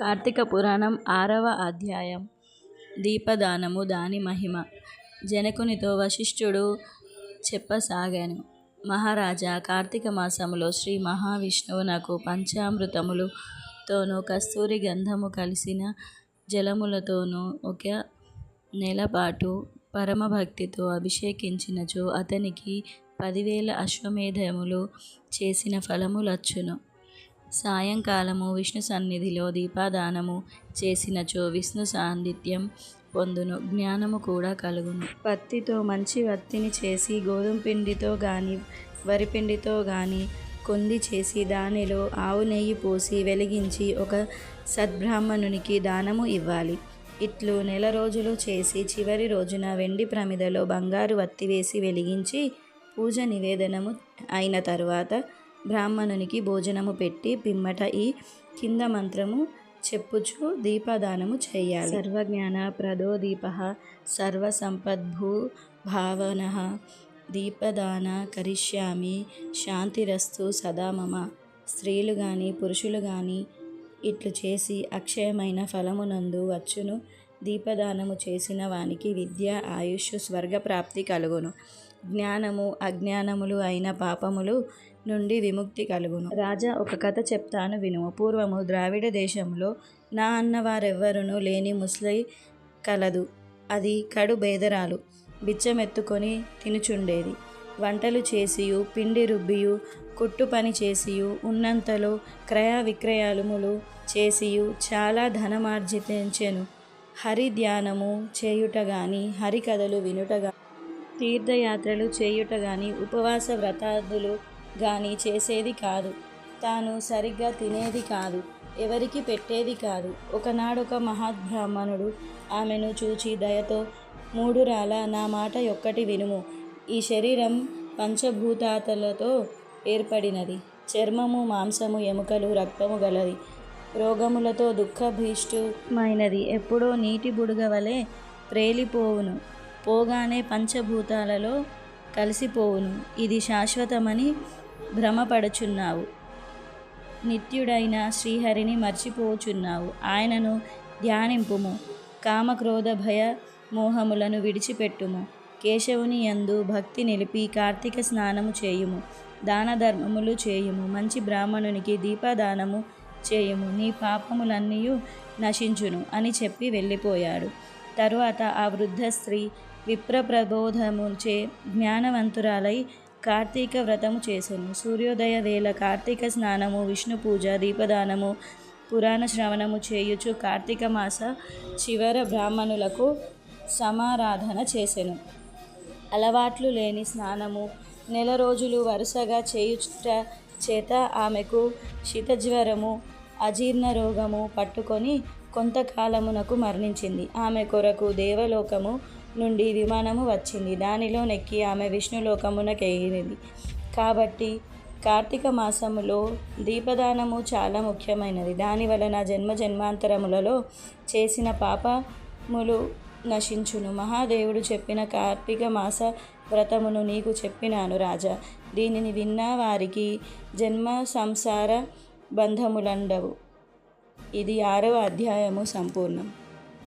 కార్తీక పురాణం ఆరవ అధ్యాయం. దీపదానము దాని మహిమ. జనకునితో వశిష్ఠుడు చెప్పసాగాను. మహారాజా కార్తీక మాసములో శ్రీ మహావిష్ణువునకు నాకు పంచామృతములుతోనూ కస్తూరి గంధము కలిసిన జలములతోనూ ఒక నెలపాటు పరమభక్తితో అభిషేకించినచో అతనికి పదివేల అశ్వమేధములు చేసిన ఫలము లచ్చును. సాయంకాలము విష్ణు సన్నిధిలో దీపాదానము చేసినచో విష్ణు సాన్నిధ్యం పొందును జ్ఞానము కూడా కలుగును. పత్తితో మంచి వత్తిని చేసి గోధుమ పిండితో కానీ వరిపిండితో కానీ కొంది చేసి దానిలో ఆవు నెయ్యి పోసి వెలిగించి ఒక సద్బ్రాహ్మణునికి దానము ఇవ్వాలి. ఇట్లు నెల రోజులు చేసి చివరి రోజున వెండి ప్రమిదలో బంగారు వత్తి వేసి వెలిగించి పూజ నివేదనము అయిన తరువాత బ్రాహ్మణునికి భోజనము పెట్టి పిమ్మట ఈ కింద మంత్రము చెప్పుచు దీపదానము చేయాలి. సర్వజ్ఞాన ప్రదో సర్వసంపద్భూ భావన దీపదాన కరిష్యామి శాంతిరస్తు సదా మమ. స్త్రీలు కానీ పురుషులు కానీ ఇట్లు చేసి అక్షయమైన ఫలమునందు వచ్చును దీపదానము చేసిన వానికి విద్య ఆయుష్ స్వర్గప్రాప్తి కలుగును. జ్ఞానము అజ్ఞానములు అయిన పాపములు నుండి విముక్తి కలుగును. రాజా ఒక కథ చెప్తాను వినుము. పూర్వము ద్రావిడ దేశంలో నా అన్నవారెవ్వరును లేని ముసలి కలదు. అది కడు బేదరాలు బిచ్చమెత్తుకొని తినుచుండేది. వంటలు చేసియు పిండి రుబ్బియు కుట్టు పని చేసియు ఉన్నంతలో క్రయ విక్రయాలుములు చేసియు చాలా ధనమార్జించెను. హరి ధ్యానము చేయుట గాని హరికథలు వినుటగాని తీర్థయాత్రలు చేయుట గాని ఉపవాస వ్రతాదులు గాని చేసేది కాదు. తాను సరిగ్గా తినేది కాదు. ఎవరికి పెట్టేది కాదు. ఒకనాడొక మహాబ్రాహ్మణుడు ఆమెను చూచి దయతో మూఢురాలా నా మాట యొక్కటి వినుము. ఈ శరీరం పంచభూతాతలతో ఏర్పడినది. చర్మము మాంసము ఎముకలు రక్తము గలది. రోగములతో దుఃఖభీష్టమైనది ఎప్పుడో నీటి బుడగవలె వలె పోవును. పోగానే పంచభూతాలలో కలిసిపోవును. ఇది శాశ్వతమని భ్రమపడుచున్నావు. నిత్యుడైన శ్రీహరిని మర్చిపోచున్నావు ఆయనను ధ్యానింపుము. కామ క్రోధ భయ మోహములను విడిచిపెట్టుము. కేశవుని యందు భక్తి నిలిపి కార్తీక స్నానము చేయుము. దాన ధర్మములు చేయుము. మంచి బ్రాహ్మణునికి దీపదానము చేయుము. నీ పాపములన్నీయు నశించును అని చెప్పి వెళ్ళిపోయాడు. తరువాత ఆ వృద్ధ స్త్రీ విప్రప్రబోధముచే జ్ఞానవంతురాలై కార్తీక వ్రతము చేసెను. సూర్యోదయ వేళ కార్తీక స్నానము విష్ణు పూజ దీపదానము పురాణ శ్రవణము చేయుచు కార్తీక మాస చివర బ్రాహ్మణులకు సమారాధన చేసెను. అలవాట్లు లేని స్నానము నెల రోజులు వరుసగా చేయుటచేత ఆమెకు శీతజ్వరము అజీర్ణ రోగము పట్టుకొని కొంతకాలమునకు మరణించింది. ఆమె కొరకు దేవలోకము నుండి విమానము వచ్చింది. దానిలో నెక్కి ఆమె విష్ణులోకమున కెగిరినది. కాబట్టి కార్తీక మాసములో దీపదానము చాలా ముఖ్యమైనది. దాని వలన జన్మజన్మాంతరములలో చేసిన పాపములు నశించును. మహాదేవుడు చెప్పిన కార్తీక మాస వ్రతమును నీకు చెప్పినాను రాజా. దీనిని విన్న వారికి జన్మ సంసార బంధములుండవు. ఇది ఆరవ అధ్యాయము సంపూర్ణం.